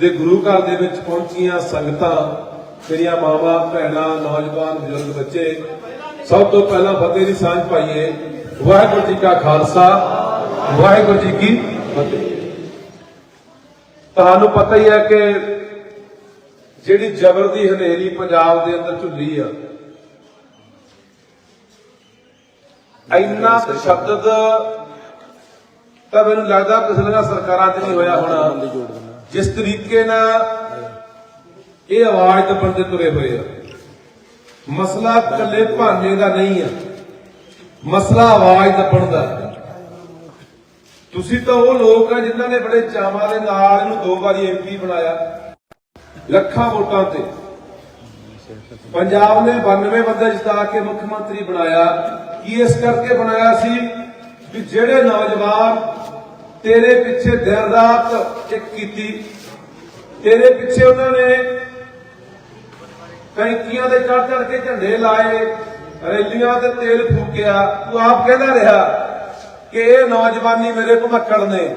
ਦੇ ਗੁਰੂ ਘਰ ਦੇ ਵਿੱਚ ਪਹੁੰਚੀਆਂ ਸੰਗਤਾਂ ਮੇਰੀਆਂ ਮਾਵਾਂ, ਭੈਣਾਂ, ਨੌਜਵਾਨ, ਬਜ਼ੁਰਗ, ਬੱਚੇ, ਸਭ ਤੋਂ ਪਹਿਲਾਂ ਫਤਿਹ ਦੀ ਸਾਂਝ ਪਾਈਏ। ਵਾਹਿਗੁਰੂ ਜੀ ਕਾ ਖਾਲਸਾ, ਵਾਹਿਗੁਰੂ ਜੀ ਕੀ ਫਤਿਹ। ਤੁਹਾਨੂੰ ਪਤਾ ਹੀ ਹੈ ਕਿ ਜਿਹੜੀ ਜ਼ਬਰ ਦੀ ਹਨੇਰੀ ਪੰਜਾਬ ਦੇ ਅੰਦਰ ਝੁੱਲੀ ਆ, ਇੰਨਾ ਸ਼ਬਦ ਤਾਂ ਮੈਨੂੰ ਲੱਗਦਾ ਕਿਸੇ ਪਿਛਲੀਆਂ ਸਰਕਾਰਾਂ 'ਚ ਨਹੀਂ ਹੋਇਆ ਹੋਣਾ। ਜਿਸ ਤਰੀਕੇ ਨਾਲ ਇਹ ਆਵਾਜ਼ ਦੱਬਣ ਤੇ ਤੁਰੇ ਹੋਏ ਆ। ਮਸਲਾ ਇਕੱਲੇ ਭਾਨੇ ਦਾ ਨਹੀਂ ਆ। ਮਸਲਾ ਆਵਾਜ਼ ਦੱਬਣ ਦਾ। ਤੁਸੀਂ ਤਾਂ ਉਹ ਲੋਕ ਆ ਜਿਨ੍ਹਾਂ ਨੇ ਬੜੇ ਚਾਵਾਂ ਦੇ ਨਾਲ ਇਹਨੂੰ ਦੋ ਵਾਰੀ ਐਮਪੀ ਬਣਾਇਆ। ਲੱਖਾਂ ਵੋਟਾਂ ਤੇ। ਪੰਜਾਬ ਨੇ 92 ਬੰਦੇ ਜਿਤਾ ਕੇ ਮੁੱਖ ਮੰਤਰੀ ਬਣਾਇਆ। ਕੀ ਇਸ ਕਰਕੇ ਬਣਾਇਆ ਸੀ ਵੀ ਜਿਹੜੇ ਨੌਜਵਾਨ ਤੇਰੇ ਪਿੱਛੇ ਦਿਨ ਰਾਤ ਇੱਕ ਕੀਤੀ। ਤੇਰੇ ਪਿੱਛੇ ਉਹਨਾਂ ਨੇ ਕੈਂਕੀਆਂ ਦੇ ਚੜ ਚੜ ਕੇ ਝੰਡੇ ਲਾਏ, ਰੈਲੀਆਂ ਤੇ ਤੇਲ ਫੂਕਿਆ। ਤੂੰ ਆਪ ਕਹਿੰਦਾ ਰਿਹਾ ਕਿ ਇਹ ਨੌਜਵਾਨੀ ਮੇਰੇ ਭਮੱਕੜ ਨੇ।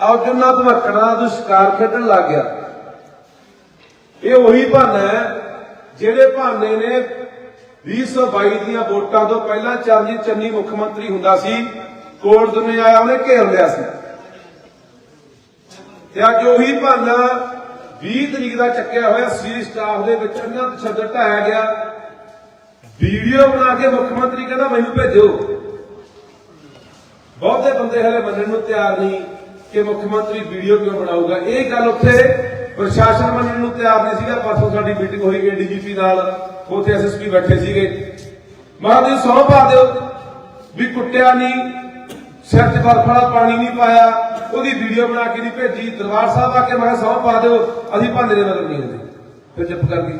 ਆਹ ਜਿੰਨਾ ਭਮੱਕੜਾਂ ਦਾ ਸ਼ਿਕਾਰ ਖੇਡਣ ਲੱਗ ਗਿਆ। ਇਹ ਉਹੀ ਬਹਾਨਾ ਹੈ ਜਿਹੜੇ ਬਹਾਨੇ ਨੇ 2022 ਦੀਆਂ ਵੋਟਾਂ ਤੋਂ ਪਹਿਲਾਂ ਚਰਨਜੀਤ ਚੰਨੀ ਮੁੱਖ ਮੰਤਰੀ ਹੁੰਦਾ ਸੀ। ਕੋਟ ਦੁਨੇ ਆਇਆ ਉਹਨੇ ਘੇਰ ਲਿਆ ਸੀ। ਤੇ ਅੱਜ ਉਹੀ ਬਹਾਨਾ 20 ਤਰੀਕ ਦਾ ਚੱਕਿਆ ਹੋਇਆ ਸੀ ਸਟਾਫ ਦੇ ਵਿੱਚ ਇੰਨਾ ਤਸ਼ੱਦਦ ਢਾਇਆ ਗਿਆ। ਵੀਡੀਓ ਬਣਾ ਕੇ ਮੁੱਖ ਮੰਤਰੀ ਕਹਿੰਦਾ, ਮੈਨੂੰ ਭੇਜੋ। ਬਹੁਤੇ ਬੰਦੇ ਹਲੇ ਮੰਨਣ ਨੂੰ ਤਿਆਰ ਨਹੀਂ ਕਿ ਮੁੱਖ ਮੰਤਰੀ ਵੀਡੀਓ ਕਿਉਂ ਬਣਾਊਗਾ। ਇਹ ਗੱਲ ਉੱਥੇ ਪ੍ਰਸ਼ਾਸਨ ਮੰਨਣ ਨੂੰ ਤਿਆਰ ਨਹੀਂ ਸੀਗਾ। ਪਰਸੋਂ ਸਾਡੀ ਮੀਟਿੰਗ ਹੋਈ ਗਈ ਡੀਜੀਪੀ ਨਾਲ। ਉੱਥੇ ਐਸਐਸਪੀ ਬੈਠੇ ਸੀਗੇ। ਮਹਾਰਾਜ ਸੌਂ ਪਾ ਦਿਓ ਵੀ ਕੁੱਟਿਆ ਨਹੀਂ। ਸਿਰ 'ਚ ਬਰਫ ਵਾਲਾ ਪਾਣੀ ਨਹੀਂ ਪਾਇਆ, ਉਹਦੀ ਵੀਡੀਓ ਬਣਾ ਕੇ ਨਹੀਂ ਭੇਜੀ। ਦਰਬਾਰ ਸਾਹਿਬ ਆ ਕੇ ਮੈਂ ਕਿਹਾ ਸਹੁੰ ਪਾ ਦਿਓ, ਅਸੀਂ ਭਾਂਡੇ ਦੇ ਮਗਰ ਨਹੀਂ ਹੁੰਦੇ ਫਿਰ ਚੁੱਪ ਕਰ ਗਈ।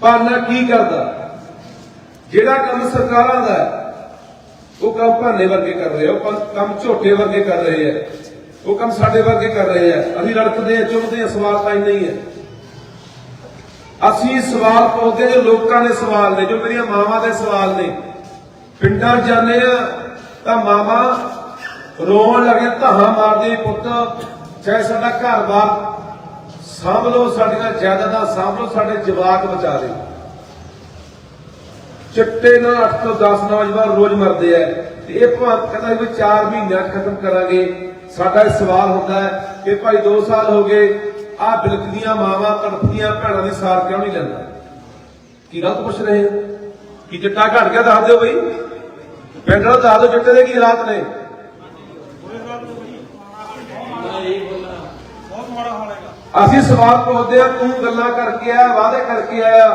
ਭਾਨਾ ਕੀ ਕਰਦਾ? ਜਿਹੜਾ ਕੰਮ ਸਰਕਾਰਾਂ ਦਾ ਉਹ ਕੰਮ ਭਾਨੇ ਵਰਗੇ ਕਰ ਰਹੇ ਆ, ਉਹ ਕੰਮ- ਝੋਟੇ ਵਰਗੇ ਕਰ ਰਹੇ ਆ। ਉਹ ਕੰਮ ਸਾਡੇ ਵਰਗੇ ਕਰ ਰਹੇ ਆ। ਅਸੀਂ ਲੜਕਦੇ ਆ, ਚੁੰਮਦੇ ਆ, ਸਵਾਲ ਤਾਂ ਇੰਨਾ ਹੈ ਅਸੀਂ ਸਵਾਲ ਪਾਉਂਦੇ ਜੋ ਲੋਕਾਂ ਦੇ ਸਵਾਲ ਨੇ, ਜੋ ਮੇਰੀਆਂ ਮਾਵਾਂ ਦੇ ਸਵਾਲ ਨੇ ਪਿੰਡਾਂ ਜਾਂਦੇ ਆ, ਤਾਂ ਮਾਵਾ ਰੋਣ ਲੱਗੇ, ਧਾਹਾਂ ਮਾਰਦੇ, ਪੁੱਤ, ਚਾਹੇ ਸਾਡਾ ਘਰ-ਬਾਰ ਸਾਂਭ ਲੋ ਸਾਡੀਆਂ ਜਾਇਦਾਦਾਂ ਸਾਂਭ ਲਓ ਸਾਡੇ ਜਵਾਕ ਬਚਾ ਦੇ। ਚਿੱਟੇ ਨਾਲ 8 ਤੋਂ 10 ਨੌਜਵਾਨ ਰੋਜ਼ ਮਰਦੇ ਆ। ਤੇ ਇਹ ਭਾਵੇਂ ਕਹਿੰਦਾ ਵੀ 4 ਮਹੀਨਿਆਂ ਖਤਮ ਕਰਾਂਗੇ। ਸਾਡਾ ਇਹ ਸਵਾਲ ਹੁੰਦਾ ਹੈ ਕਿ ਭਾਈ 2 ਸਾਲ ਹੋ ਗਏ ਆ ਬਿਲਕਦੀਆਂ ਮਾਵਾਂ, ਤੜਫਦੀਆਂ ਭੈਣਾਂ ਦੀ ਸਾਰ ਕਿਉਂ ਨਹੀਂ ਲੈਂਦਾ? ਕੀ ਗਲਤ ਪੁੱਛ ਰਹੇ ਹੋ ਕੀ ਚਿੱਟਾ ਘਟ ਗਿਆ ਦੱਸ ਦਿਓ ਬਈ। ਪਿੰਡ ਵਾਲਾ ਦੱਸ ਦਿਓ ਚਿੱਟੇ ਦੇ ਕੀ ਹਾਲਾਤ ਨੇ? ਅਸੀਂ ਸਵਾਲ ਪੁੱਛਦੇ ਆ ਤੂੰ ਗੱਲਾਂ ਕਰਕੇ ਆਇਆ, ਵਾਅਦੇ ਕਰਕੇ ਆਇਆ।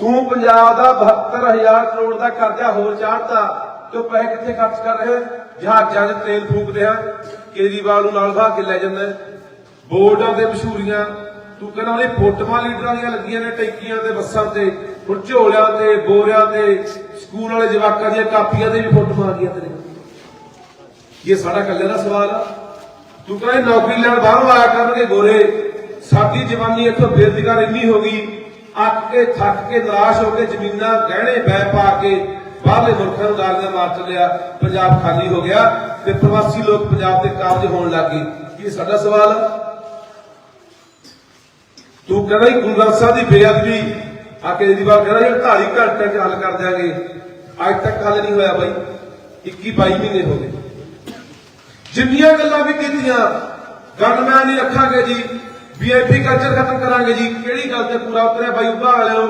ਤੂੰ ਪੰਜਾਬ ਦਾ 72000 ਕਰੋੜ ਦਾ ਕਰਜ਼ਾ ਹੋਰ ਚਾੜਤਾ ਤੇ ਪੈਸੇ ਕਿੱਥੇ ਖਰਚ ਕਰ ਰਹੇ? ਜਹਾਜ਼ਾਂ 'ਚ ਤੇਲ ਫੂਕਦੇ ਆ, ਕੇਜਰੀਵਾਲ ਨੂੰ ਨਾਲ ਭਾ ਕੇ ਲੈ ਜਾਂਦਾ। ਬੋਰਡਾਂ ਤੇ ਮਸ਼ਹੂਰੀਆਂ, ਤੂੰ ਕਹਿੰਦਾ ਉਹਦੇ ਫੋਟੋਆਂ ਲੀਡਰਾਂ ਦੀਆਂ ਲੱਗੀਆਂ ਨੇ ਟੈਂਕੀਆਂ ਤੇ ਬੱਸਾਂ ਤੇ, ਹੁਣ ਝੋਲਿਆਂ ਤੇ, ਬੋਰਿਆਂ ਤੇ ਸਕੂਲ ਵਾਲੇ ਜਵਾਕਾਂ ਦੀਆਂ ਕਾਪੀਆਂ ਤੇ ਵੀ ਫੁੱਟ ਆ ਗਈਆਂ ਤੇਰੇ। ਇਹ ਸਾਡਾ ਕੱਲੇ ਦਾ ਸਵਾਲ ਆ। ਤੂੰ ਕਹਿੰਦਾ ਨੌਕਰੀ ਲੈਣ ਬਾਹਰੋਂ ਆਇਆ ਕਰਨਗੇ ਗੋਰੇ। ਸਾਡੀ ਜਵਾਨੀ ਇੱਥੋਂ ਬੇਰੁਜ਼ਗਾਰ ਇੰਨੀ ਹੋ ਗਈ, ਅੱਕ ਕੇ, ਥੱਕ ਕੇ, ਨਿਰਾਸ਼ ਹੋ ਕੇ, ਜ਼ਮੀਨਾਂ ਗਹਿਣੇ ਬੈ ਪਾ ਕੇ ਬਾਹਰਲੇ ਮੁਲਕਾਂ ਨੂੰ ਗਾਲੀਆਂ ਮਾਰ ਚੱਲਿਆ, ਪੰਜਾਬ ਖਾਲੀ ਹੋ ਗਿਆ ਤੇ ਪ੍ਰਵਾਸੀ ਲੋਕ ਪੰਜਾਬ ਤੇ ਕਾਬਜ ਹੋਣ ਲੱਗ ਗਏ। ਇਹ ਸਾਡਾ ਸਵਾਲ ਆ। ਤੂੰ ਕਹਿੰਦਾ ਜੀ ਗੁਰੂ ਗ੍ਰੰਥ ਸਾਹਿਬ ਦੀ ਬੇਅਦਬੀ, ਆ ਕੇਜਰੀਵਾਲ ਕਹਿੰਦਾ ਜੀ 48 ਘੰਟੇ ਚ ਹੱਲ ਕਰ ਦਿਆਂਗੇ। ਅੱਜ ਤੱਕ ਹੱਲ ਨਹੀਂ ਹੋਇਆ ਬਾਈ 21 22 ਮਹੀਨੇ ਹੋ ਗਏ। ਜਿੰਨੀਆਂ ਗੱਲਾਂ ਵੀ ਕੀਤੀਆਂ ਗਨਮੈਨ ਨਹੀਂ ਰੱਖਾਂਗੇ ਜੀ ਵੀਆਈਪੀ ਕਲਚਰ ਖਤਮ ਕਰਾਂਗੇ ਜੀ, ਕਿਹੜੀ ਗੱਲ ਤੇ ਪੂਰਾ ਉਤਰਿਆ ਬਾਈ ਉਭਾ ਵਾਲਿਓ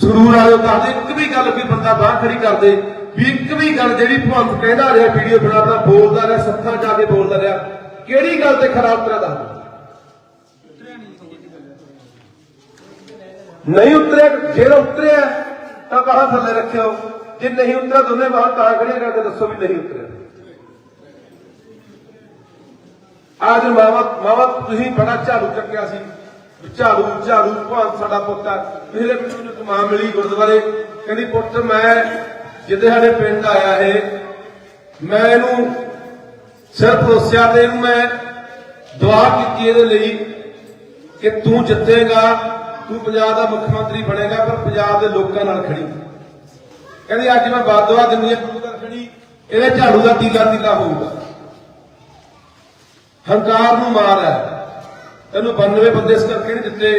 ਸਰੂਰ ਵਾਲਿਓ ਦੱਸਦੇ ਇੱਕ ਵੀ ਗੱਲ ਕੋਈ ਬੰਦਾ ਬਾਹਰ ਖੜੀ ਕਰਦੇ ਵੀ ਇੱਕ ਵੀ ਗੱਲ ਜਿਹੜੀ ਭਵੰਤ ਕਹਿੰਦਾ ਰਿਹਾ, ਵੀਡੀਓ ਬਣਾਉਂਦਾ ਬੋਲਦਾ ਰਿਹਾ, ਸੱਥਾਂ ਜਾ ਕੇ ਬੋਲਦਾ ਰਿਹਾ, ਕਿਹੜੀ ਗੱਲ ਤੇ ਖਰਾ ਉਤਰਿਆ ਦੱਸ ਨਹੀਂ ਉਤਰਿਆ, ਜੇ ਉਤਰਿਆ, ਤਾਂ ਬਾਹਰ ਥੱਲੇ ਰੱਖਿਓ ਜੇ ਨਹੀਂ ਉਤਰਿਆ ਦੋਨੇ ਬਾਹਰ ਤਾਂ ਖੜੀਆਂ ਕਰਕੇ ਦੱਸੋ ਵੀ ਨਹੀਂ ਉਤਰਿਆ। ਅੱਜ ਮਾਵਾ ਮਾਵਾ, ਤੁਸੀਂ ਬੜਾ ਝਾੜੂ ਚੱਕਿਆ ਸੀ। ਝਾੜੂ ਝਾੜੂ ਭਾਂ ਸਾਡਾ ਪੁੱਤ ਆ। ਮੇਰੇ ਮੈਨੂੰ ਇੱਕ ਮਾਂ ਮਿਲੀ ਗੁਰਦੁਆਰੇ। ਕਹਿੰਦੀ, ਪੁੱਤ, ਮੈਂ ਜਿੱਦੇ ਸਾਡੇ ਪਿੰਡ ਆਇਆ ਹੈ ਮੈਂ ਇਹਨੂੰ ਸਿਰ ਪਰੋਸਿਆ ਤੇ ਇਹਨੂੰ ਮੈਂ ਦੁਆ ਕੀਤੀ ਇਹਦੇ ਲਈ ਕਿ ਤੂੰ ਜਿੱਤੇਗਾ, ਤੂੰ ਪੰਜਾਬ ਦਾ ਮੁੱਖ ਮੰਤਰੀ ਬਣੇਗਾ, ਪਰ ਪੰਜਾਬ ਦੇ ਲੋਕਾਂ ਨਾਲ ਖੜੀ। ਕਹਿੰਦੀ ਅੱਜ ਮੈਂ ਬਾਦਵਾ ਦਿੰਦੀ ਆ ਗੁਰੂ ਘਰ ਇਹਦੇ ਝਾੜੂ ਦਾ ਤੀਲਾ ਤੀਲਾ ਹੋਊਗਾ? ਹੰਕਾਰ ਨੂੰ ਮਾਰ ਹੈ। ਤੈਨੂੰ 92 ਬੰਦੇ ਇਸ ਕਰਕੇ ਨਹੀਂ ਦਿੱਤੇ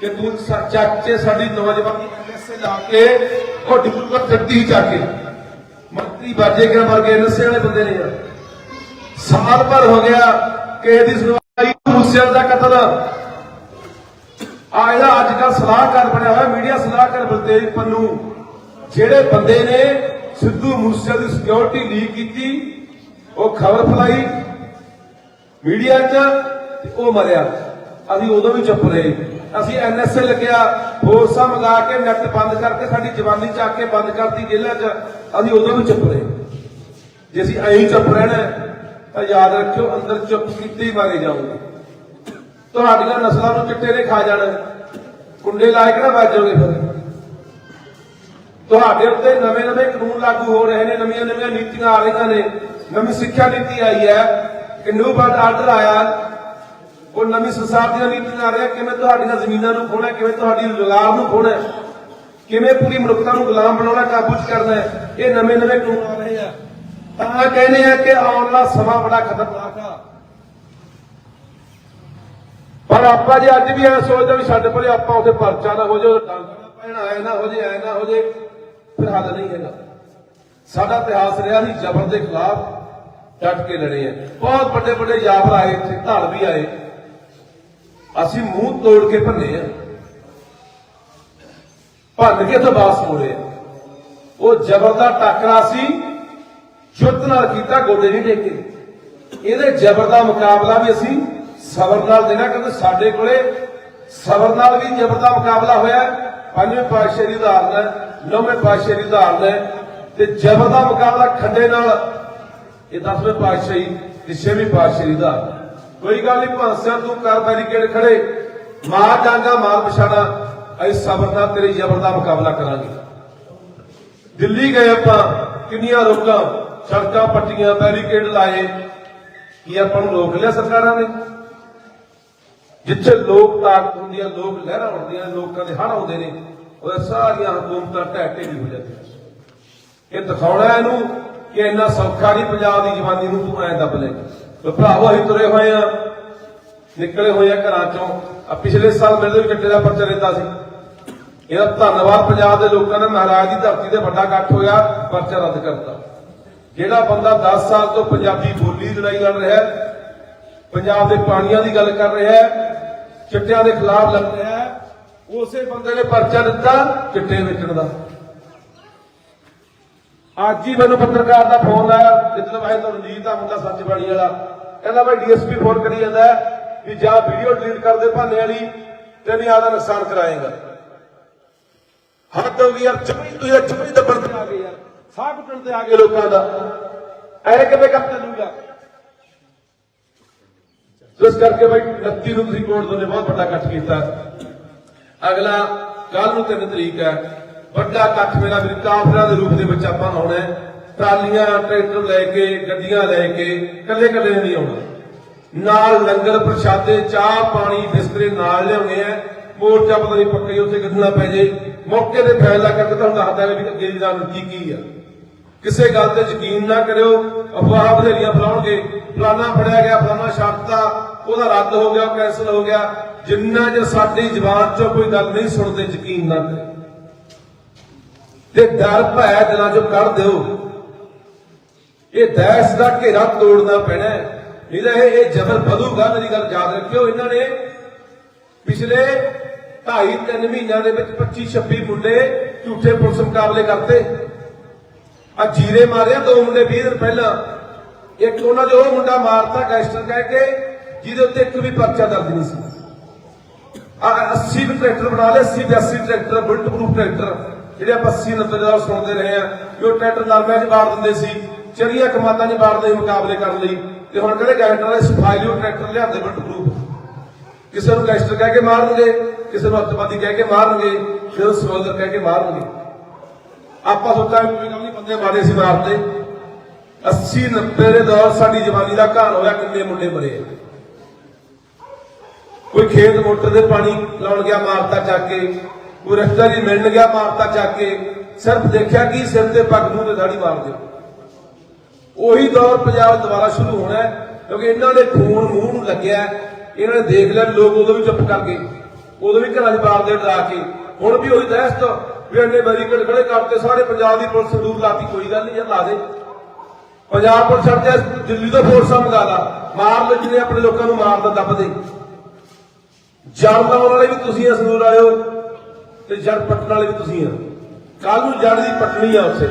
ਕਿ ਤੂੰ ਚਾਚੇ ਸਾਡੀ ਨੌਜਵਾਨੀ ਐਨਐਸਏ ਲਾ ਕੇ ਉਹ ਡਿਪਲੋਮਾ ਦਿੱਤੀ ਹੀ ਕੇ। ਮੰਤਰੀ ਬਾਜੇ ਕੇ ਵਰਗੇ ਐਨਐਸਏ ਵਾਲੇ ਬੰਦੇ ਨੇ ਯਾਰ। ਸਾਲ ਭਰ ਹੋ ਗਿਆ ਕਿ ਇਹਦੀ ਸੁਣਵਾਈ, ਮੂਸੇਵਾਲ ਦਾ ਕਤਲ। ਆ ਇਹਦਾ ਅੱਜ ਕੱਲ ਸਲਾਹਕਾਰ ਬਣਿਆ ਹੋਇਆ, ਮੀਡੀਆ ਸਲਾਹਕਾਰ ਬਲਤੇਜ ਪੰਨੂ। ਜਿਹੜੇ ਬੰਦੇ ਨੇ ਸਿੱਧੂ ਮੂਸੇਵਾਲ ਦੀ ਸਿਕਿਉਰਿਟੀ ਲੀਕ ਕੀਤੀ, ਉਹ ਖਬਰ ਫਲਾਈ ਮੀਡੀਆ 'ਚ ਤੇ ਉਹ ਮਰਿਆ। ਅਸੀਂ ਉਦੋਂ ਵੀ ਚੁੱਪ ਰਹੇ। ਅਸੀਂ ਐਨਐਸਏ ਲੱਗਿਆ ਫੋਰਸਾਂ ਮੰਗਾ ਕੇ ਨੈਟ ਬੰਦ ਕਰਕੇ ਸਾਡੀ ਜਵਾਨੀ ਚੱਕ ਕੇ ਬੰਦ ਕਰਤੀ ਜੇਲ੍ਹਾਂ 'ਚ। ਅਸੀਂ ਉਦੋਂ ਵੀ ਚੁੱਪ ਰਹੇ। ਜੇ ਅਸੀਂ ਐਂ ਚੁੱਪ ਰਹਿਣਾ ਤਾਂ ਯਾਦ ਰੱਖਿਓ, ਅੰਦਰ ਚੁੱਪ ਕੀਤੇ ਹੀ ਮਾਰੇ ਜਾਓਗੇ ਤੁਹਾਡੀਆਂ ਨਸਲਾਂ ਨੂੰ ਚਿੱਟੇ ਨੇ ਖਾ ਜਾਣਾ। ਕੁੰਡੇ ਲਾ ਕੇ ਨਾ ਵੱਜੋਗੇ ਫਿਰ। ਤੁਹਾਡੇ ਉੱਤੇ ਨਵੇਂ ਨਵੇਂ ਕਾਨੂੰਨ ਲਾਗੂ ਹੋ ਰਹੇ ਨੇ, ਨਵੀਆਂ ਨਵੀਆਂ ਨੀਤੀਆਂ ਆ ਰਹੀਆਂ ਨੇ। ਨਵੀਂ ਸਿੱਖਿਆ ਨੀਤੀ ਆਈ ਹੈ ਕਿ ਨਿਊ ਬਰਡ ਆਰਡਰ ਆਇਆ। ਉਹ ਨਵੀਂ ਸੰਸਾਰ ਦੀਆਂ ਨੀਤੀਆਂ ਆ ਰਹੀਆਂ। ਕਿਵੇਂ ਤੁਹਾਡੀਆਂ ਜ਼ਮੀਨਾਂ ਨੂੰ ਖੋਣਾ, ਕਿਵੇਂ ਤੁਹਾਡੀ ਲਗਾਮ ਨੂੰ ਖੋਣਾ, ਕਿਵੇਂ ਪੂਰੀ ਮਨੁੱਖਤਾ ਨੂੰ ਗੁਲਾਮ ਬਣਾਉਣਾ, ਕਾਬੂ 'ਚ ਕਰਨਾ, ਇਹ ਨਵੇਂ ਨਵੇਂ ਕਾਨੂੰਨ ਆ ਰਹੇ ਆ। ਤਾਂ ਕਹਿੰਦੇ ਆ ਕਿ ਆਉਣ ਵਾਲਾ ਸਮਾਂ ਬੜਾ ਖਤਰਨਾਕ ਆ। ਪਰ ਆਪਾਂ ਜੇ ਅੱਜ ਵੀ ਐ ਸੋਚਦੇ ਵੀ ਸਾਡੇ ਕੋਲੇ ਆਪਾਂ ਉੱਥੇ ਪਰਚਾ ਨਾ ਹੋ ਜਾਏ ਡੰਗ ਨਾ ਪੈਣ ਐ ਨਾ ਹੋ ਜਾਏ, ਐ ਨਾ ਹੋ ਜਾਏ ਫਿਰ ਹੱਲ ਨਹੀਂ ਹੈਗਾ। ਸਾਡਾ ਇਤਿਹਾਸ ਰਿਹਾ ਸੀ ਜ਼ਬਰ ਦੇ ਖਿਲਾਫ ਡਟ ਕੇ ਲੜੇ ਆ। ਬਹੁਤ ਵੱਡੇ ਵੱਡੇ ਯਾਬਰ ਆਏ ਇੱਥੇ ਧੜ ਵੀ ਆਏ। ਅਸੀਂ ਮੂੰਹ ਤੋੜ ਕੇ ਭੰਨੇ ਆ। ਭੰਨ ਕੇ ਤਾਂ ਵਾਪਸ ਮੋੜੇ ਉਹ ਜ਼ਬਰ ਦਾ ਟੱਕਰਾ ਸੀ, ਜੁੱਤ ਨਾਲ ਕੀਤਾ, ਗੋਡੇ ਨਹੀਂ ਟੇਕੇ। ਇਹਦੇ ਜ਼ਬਰ ਦਾ ਮੁਕਾਬਲਾ ਵੀ ਅਸੀਂ ਸਬਰ ਨਾਲ ਦੇਣਾ, ਕਿਉਂਕਿ ਸਾਡੇ ਕੋਲੇ ਸਬਰ ਨਾਲ ਵੀ ਜ਼ਬਰ ਦਾ ਮੁਕਾਬਲਾ ਹੋਇਆ। ਪੰਜਵੇਂ ਪਾਤਸ਼ਾਹ ਦੀ ਉਦਾਹਰਨ ਹੈ ਨੌਵੇਂ ਪਾਤਸ਼ਾਹ ਦੀ ਉਦਾਹਰਨ ਹੈ ਤੇ ਜ਼ਬਰ ਦਾ ਮੁਕਾਬਲਾ ਖੰਡੇ ਨਾਲ। ਇਹ ਦਸਵੇਂ ਪਾਤਸ਼ਾਹੀ ਤੇ ਛੇਵੀਂ ਪਾਤਸ਼ਾਹੀ ਦਾ ਕੋਈ ਗੱਲ ਨਹੀਂ ਭਾਂਸਿਆ ਤੂੰ ਕਰ ਬੈਰੀਕੇਡ ਖੜੇ। ਮਾਰ ਡਾਂਗਾ ਮਾਰ ਪਛਾਣਾ। ਅਸੀਂ ਸਬਰ ਨਾਲ ਤੇਰੇ ਜ਼ਬਰ ਦਾ ਮੁਕਾਬਲਾ ਕਰਾਂਗੇ। ਦਿੱਲੀ ਗਏ ਆਪਾਂ, ਕਿੰਨੀਆਂ ਰੋਕਾਂ, ਸੜਕਾਂ ਪੱਟੀਆਂ, ਬੈਰੀਕੇਡ ਲਾਏ। ਕੀ ਆਪਾਂ ਨੂੰ ਰੋਕ ਲਿਆ ਸਰਕਾਰਾਂ ਨੇ? ਜਿੱਥੇ ਲੋਕ ਤਾਕਤ ਹੁੰਦੀ ਆ, ਲੋਕ ਲਹਿਰਾਂ ਉੱਠਦੀਆਂ ਲੋਕਾਂ ਦੇ ਹੜ ਆਉਂਦੇ ਨੇ ਉਹ ਸਾਰੀਆਂ ਹਕੂਮਤਾਂ ਢਹਿ ਢੇਰੀ ਹੋ ਜਾਂਦੀਆਂ ਇਹ ਦਿਖਾਉਣਾ ਇਹਨੂੰ ਕਿ ਇੰਨਾ ਸੌਖਾ ਨਹੀਂ ਪੰਜਾਬ ਦੀ ਜਵਾਨੀ ਨੂੰ ਤੂੰ ਐਂ ਦੱਬ ਲੈ। ਤੇ ਭਰਾਵੋ ਅਸੀਂ ਤੁਰੇ ਹੋਏ ਆ, ਨਿਕਲੇ ਹੋਏ ਆ ਘਰਾਂ ਚੋਂ। ਆ ਪਿਛਲੇ ਸਾਲ ਮੇਰੇ ਵੀ ਕੱਟੇ ਦਾ ਪਰਚਾ ਦਿੱਤਾ ਸੀ। ਇਹਦਾ ਧੰਨਵਾਦ ਪੰਜਾਬ ਦੇ ਲੋਕਾਂ ਨੇ ਮਹਾਰਾਜ ਦੀ ਧਰਤੀ ਤੇ ਵੱਡਾ ਇਕੱਠ ਹੋਇਆ, ਪਰਚਾ ਰੱਦ ਕਰਤਾ। ਜਿਹੜਾ ਬੰਦਾ 10 ਸਾਲ ਤੋਂ ਪੰਜਾਬੀ ਬੋਲੀ ਲੜਾਈ ਲੜ ਰਿਹਾ ਹੈ, ਪੰਜਾਬ ਦੇ ਪਾਣੀਆਂ ਦੀ ਗੱਲ ਕਰ ਰਿਹਾ ਹੈ ਚਿੱਟਿਆਂ ਦੇ ਖਿਲਾਫ ਲੜ ਰਿਹਾ ਹੈ ਉਸੇ ਬੰਦੇ ਨੇ ਪਰਚਾ ਦਿੱਤਾ ਚਿੱਟੇ ਵੇਚਣ ਦਾ। ਅੱਜ ਹੀ ਮੈਨੂੰ ਪੱਤਰਕਾਰ ਦਾ ਫੋਨ ਆਇਆ ਜਿੱਦਾਂ ਭਾਈ ਰਣਜੀਤ ਆ ਮੁੰਡਾ ਸੱਚਬਾਣੀ ਵਾਲਾ, ਕਹਿੰਦਾ ਭਾਈ ਡੀਐਸਪੀ ਫੋਨ ਕਰੀ ਜਾਂਦਾ ਵੀ ਜਾਂ ਵੀਡੀਓ ਡਿਲੀਟ ਕਰ ਦੇ ਭਾਨੇ ਵਾਲੀ ਤੇ ਨਹੀਂ ਆਦਾ ਨੁਕਸਾਨ ਕਰਾਏਗਾ। ਹੱਦ ਹੋ ਗਈ ਯਾਰ ਚਮੜੀ ਤੂੰ ਯਾਰ ਚਮੜੀ ਦੱਬਣ ਤੇ ਆ ਗਏ ਯਾਰ ਸਾਹ ਘੁੱਟਣ ਤੇ ਆ ਗਏ ਲੋਕਾਂ ਦਾ। ਐ ਕਿਵੇਂ ਕੰਮ ਚੱਲੂਗਾ? ਇਸ ਕਰਕੇ ਭਾਈ 29 ਨੂੰ ਤੁਸੀਂ ਕੋਰਟ ਨੇ ਬਹੁਤ ਵੱਡਾ ਇਕੱਠ ਕੀਤਾ। ਅਗਲਾ ਕੱਲ ਨੂੰ 3 ਤਰੀਕ ਹੈ। ਵੱਡਾ ਇਕੱਠ ਮੇਰਾ ਵੀ ਕਾਫਰਾਂ ਦੇ ਰੂਪ ਦੇ ਵਿੱਚ ਆਪਾਂ ਆਉਣਾ ਟਰਾਲੀਆਂ, ਟਰੈਕਟਰ ਲੈ ਕੇ, ਗੱਡੀਆਂ ਲੈ ਕੇ ਕੱਲੇ ਕੱਲੇ ਨਹੀਂ ਆਉਣਾ। ਨਾਲ ਲੰਗਰ ਪ੍ਰਸ਼ਾਦੇ, ਚਾਹ, ਪਾਣੀ, ਬਿਸਤਰੇ ਨਾਲ ਲਿਆਉਣੇ ਆ ਮੋਰਚਾ ਪਤਾ ਨਹੀਂ ਪੱਕੇ ਉੱਥੇ ਕਿੱਥਣਾ ਪੈ ਜੇ। ਮੌਕੇ ਤੇ ਫੈਸਲਾ ਕਰਕੇ ਤੁਹਾਨੂੰ ਦੱਸਦਾ ਵੀ ਅੱਗੇ ਦੀ ਰਣਨੀਤੀ ਕੀ ਆ। ਕਿਸੇ ਗੱਲ ਤੇ ਯਕੀਨ ਨਾ ਕਰਿਓ। ਅਫਵਾਹ ਬਥੇਰੀਆਂ ਫਲਾਉਣਗੇ ਫਲਾਣਾ ਫੜਿਆ ਗਿਆ ਫਲਾਣਾ ਛੱਡਤਾ। ਉਹਦਾ ਰੱਦ ਹੋ ਗਿਆ ਕੈਨਸਲ ਹੋ ਗਿਆ। ਜਿੰਨਾ ਜੇ ਸਾਡੀ ਜ਼ਬਾਨ ਚੋਂ ਕੋਈ ਗੱਲ ਨਹੀਂ ਸੁਣਦੇ, ਯਕੀਨ ਨਾ ਕਰੇ ਤੇ ਡਰ ਭੈ ਦਿਲਾਂ ਚੋਂ ਕੱਢ ਦਿਓ। ਇਹ ਦਹਿਸ਼ ਦਾ ਘੇਰਾ ਤੋੜਨਾ ਪੈਣਾ ਨਹੀਂ ਤਾਂ ਇਹ ਇਹ ਜ਼ਬਰ ਵਧੂਗਾ ਮੇਰੀ ਗੱਲ ਯਾਦ ਰੱਖਿਓ। ਇਹਨਾਂ ਨੇ ਪਿਛਲੇ 2.5 3 ਮਹੀਨਿਆਂ ਦੇ ਵਿੱਚ 25 26 ਮੁੰਡੇ ਝੂਠੇ ਪੁਲਿਸ ਮੁਕਾਬਲੇ ਕਰਤੇ। ਆ ਜੀਰੇ ਮਾਰਿਆ ਦੋ ਮੁੰਡੇ 20 ਦਿਨ ਪਹਿਲਾਂ। ਇੱਕ ਉਹਨਾਂ ਦੇ, ਉਹ ਮੁੰਡਾ ਮਾਰਤਾ ਗੈਂਗਸਟਰ ਕਹਿ ਕੇ, ਜਿਹਦੇ ਉੱਤੇ ਇੱਕ ਵੀ ਪਰਚਾ ਦਰਜ ਨਹੀਂ ਸੀ। ਆ 80 ਟਰੈਕਟਰ ਬਣਾ ਲਏ 80 82 ਟਰੈਕਟਰ, ਬੁਲਟ ਪ੍ਰੂਫ ਟਰੈਕਟਰ, ਜਿਹੜੇ ਆਪਾਂ 80 90 ਦਾ ਸੁਣਦੇ ਰਹੇ ਆ ਕਿ ਉਹ ਟਰੈਕਟਰ ਨਰਮਿਆਂ 'ਚ ਬਾੜ ਦਿੰਦੇ ਸੀ ਚਰੀਆਂ ਕਮਾਤਾਂ 'ਚ ਬਾੜਦੇ ਮੁਕਾਬਲੇ ਕਰਨ ਲਈ। ਤੇ ਹੁਣ ਕਹਿੰਦੇ ਗੈਂਗਸਟਰ ਵਾਲੇ ਸਫ਼ਾਈ ਟਰੈਕਟਰ ਲਿਆਂਦੇ ਬੁਲਟ ਪ੍ਰੂਫ। ਕਿਸੇ ਨੂੰ ਗੈਂਗਸਟਰ ਕਹਿ ਕੇ ਮਾਰਨਗੇ, ਕਿਸੇ ਨੂੰ ਅੱਤਵਾਦੀ ਕਹਿ ਕੇ ਮਾਰਨਗੇ, ਫਿਰ ਨੂੰ ਸਮਗਲਰ ਕਹਿ ਕੇ ਮਾਰਨਗੇ। ਆਪਾਂ ਸੋਚਾਂਗੇ ਕੋਈ ਗੱਲ ਨਹੀਂ ਬੰਦੇ ਮਾਰੇ ਸੀ ਮਾਰਦੇ 80 90 ਦੇ ਦੌਰ ਸਾਡੀ ਜਵਾਨੀ ਦਾ ਘਾਣ ਹੋਇਆ, ਕਿੰਨੇ ਮੁੰਡੇ ਮਰੇ। ਕੋਈ ਖੇਤ ਮੋਟਰ ਦੇ ਪਾਣੀ ਲਾਉਣ ਗਿਆ, ਮਾਰਤਾ ਚੱਕ ਕੇ। ਕੋਈ ਰਸਤਾ ਜੀ ਮਿਲਣ ਗਿਆ, ਮਾਰਤਾ ਚੱਕ ਕੇ। ਸਿਰਫ ਦੇਖਿਆ ਕਿ ਸਿਰ ਤੇ ਪੱਗ ਨੂੰ ਤੇ ਦਾੜੀ ਮਾਰ ਦਿਓ। ਉਹੀ ਦੌਰ ਪੰਜਾਬ ਦੁਬਾਰਾ ਸ਼ੁਰੂ ਹੋਣਾ ਕਿਉਂਕਿ ਇਹਨਾਂ ਦੇ ਖੂਨ ਮੂੰਹ ਨੂੰ ਲੱਗਿਆ ਇਹਨਾਂ ਨੇ ਦੇਖ ਲਿਆ, ਲੋਕ ਉਦੋਂ ਵੀ ਚੁੱਪ ਕਰ ਗਏ ਉਦੋਂ ਵੀ ਘਰਾਂ 'ਚ ਬਾਲਦੇ ਡਰਾ ਕੇ। ਹੁਣ ਵੀ ਉਹੀ ਦਹਿਸ਼ਤ ਵੀ ਇੰਨੇ ਬੈਰੀਕੇਡ ਖੜੇ ਕਰਤੇ ਸਾਰੇ ਪੰਜਾਬ ਦੀ ਪੁਲਿਸ ਸੰਦੂਰ ਲਾਤੀ, ਕੋਈ ਗੱਲ ਨਹੀਂ ਯਾਰ, ਲਾ ਦੇ। ਪੰਜਾਬ ਪੁਲਿਸ ਛੱਡ ਦੇ ਦਿੱਲੀ ਤੋਂ ਫੋਰਸਾਂ ਮੰਗਾ ਲਾ। ਮਾਰ ਲੋ ਜਿਹਨੇ ਆਪਣੇ ਲੋਕਾਂ ਨੂੰ ਮਾਰਦਾ ਦੱਬਦੇ ਜੜ ਲਾਉਣ ਵਾਲੇ ਵੀ ਤੁਸੀਂ ਆ ਸੰਦੂਰ ਵਾਲਿਓ, ਤੇ ਜੜ ਪੱਟਣ ਵਾਲੇ ਵੀ ਤੁਸੀਂ ਆ। ਕੱਲ ਨੂੰ ਜੜ ਦੀ ਪੱਟਣੀ ਆ ਉਸੇ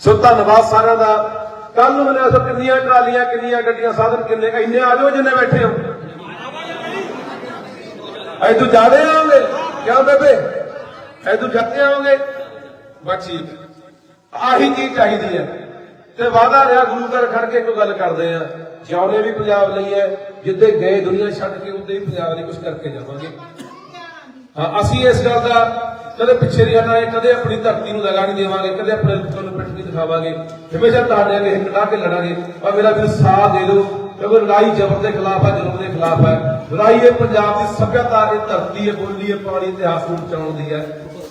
ਸੋ ਧੰਨਵਾਦ ਸਾਰਿਆਂ ਦਾ। ਕੱਲ ਨੂੰ ਮੈਨੂੰ ਦੱਸੋ ਕਿੰਨੀਆਂ ਟਰਾਲੀਆਂ, ਕਿੰਨੀਆਂ ਗੱਡੀਆਂ, ਸਾਧਨ ਕਿੰਨੇ, ਇੰਨੇ ਆ ਜਾਓ ਜਿੰਨੇ ਬੈਠੇ ਹੋ। ਐ ਤੂੰ ਜਾਦੇ ਆਓਗੇ ਕਿਉਂ ਬੇਬੇ? ਐ ਤੂੰ ਜਾਦੇ ਆਓਗੇ ਬਸ ਆਹੀ ਚੀਜ਼ ਚਾਹੀਦੀ ਹੈ। ਤੇ ਵਾਦਾ ਰਿਹਾ ਗੁਰੂ ਘਰ ਖੜ ਕੇ ਕੋਈ ਗੱਲ ਕਰਦੇ ਆ ਜਿਉਨੇ ਵੀ ਪੰਜਾਬ ਲਈ ਹੈ ਜਿੱਦੇ ਗਏ ਦੁਨੀਆ ਛੱਡ ਕੇ ਉੱਤੇ ਹੀ ਪੰਜਾਬ ਲਈ ਕੁਝ ਕਰਕੇ ਜਾਵਾਂਗੇ। ਹਾਂ, ਅਸੀਂ ਇਸ ਗੱਲ ਦਾ ਕਦੇ ਪਿੱਛੇ ਨਹੀਂ ਹਟਾਂਗੇ ਕਦੇ ਆਪਣੀ ਧਰਤੀ ਨੂੰ ਲਗਾ ਨਹੀਂ ਦੇਵਾਂਗੇ, ਕਦੇ ਆਪਣੇ ਲੋਕਾਂ ਨੂੰ ਪਿੱਠ ਨਹੀਂ ਦਿਖਾਵਾਂਗੇ। ਹਮੇਸ਼ਾ ਤੁਹਾਡੇ ਅੱਗੇ ਹਿੱਕ ਲਾ ਕੇ ਲੜਾਂਗੇ। ਪਰ ਮੇਰਾ ਵੀ ਸਾਥ ਦੇ ਦਿਓ, ਕਿਉਂਕਿ ਲੜਾਈ ਜ਼ਬਰ ਦੇ ਖਿਲਾਫ ਹੈ, ਜ਼ੁਲਮ ਦੇ ਖਿਲਾਫ ਹੈ। ਲੜਾਈ ਇਹ ਪੰਜਾਬ ਦੀ ਸੱਭਿਅਤਾ, ਇਹ ਧਰਤੀ ਹੈ, ਬੋਲੀ ਹੈ, ਪਾਣੀ ਇਤਿਹਾਸ ਨੂੰ ਬਚਾਉਣ ਦੀ ਹੈ।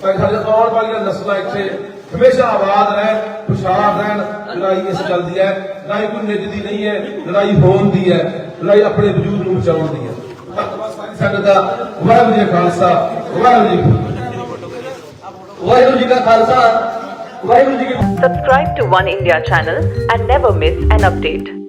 ਪਰ ਸਾਡੇ ਆਉਣ ਵਾਲੀਆਂ ਨਸਲਾਂ ਇੱਥੇ ਹਮੇਸ਼ਾ ਆਬਾਦ ਰਹਿਣ, ਖੁਸ਼ਹਾਲ ਰਹਿਣ, ਲੜਾਈ ਇਸ ਗੱਲ ਦੀ ਹੈ, ਲੜਾਈ ਕੋਈ ਨਿੱਜ ਦੀ ਨਹੀਂ ਹੈ, ਲੜਾਈ ਹੋਣ ਦੀ ਹੈ, ਲੜਾਈ ਆਪਣੇ ਵਜੂਦ ਨੂੰ ਬਚਾਉਣ ਦੀ ਹੈ। ਧੰਨਵਾਦ ਦਾ, ਵਾਹਿਗੁਰੂ ਜੀ ਖਾਲਸਾ, ਵਾਹਿਗੁਰੂ ਜੀ ਵਾਹਿਗੁਰੂ ਜੀ ਕਾ ਖਾਲਸਾ, ਵਾਹਿਗੁਰੂ ਜੀ ਕੀ ਫਤਿਹ। Subscribe to One India channel and never miss an.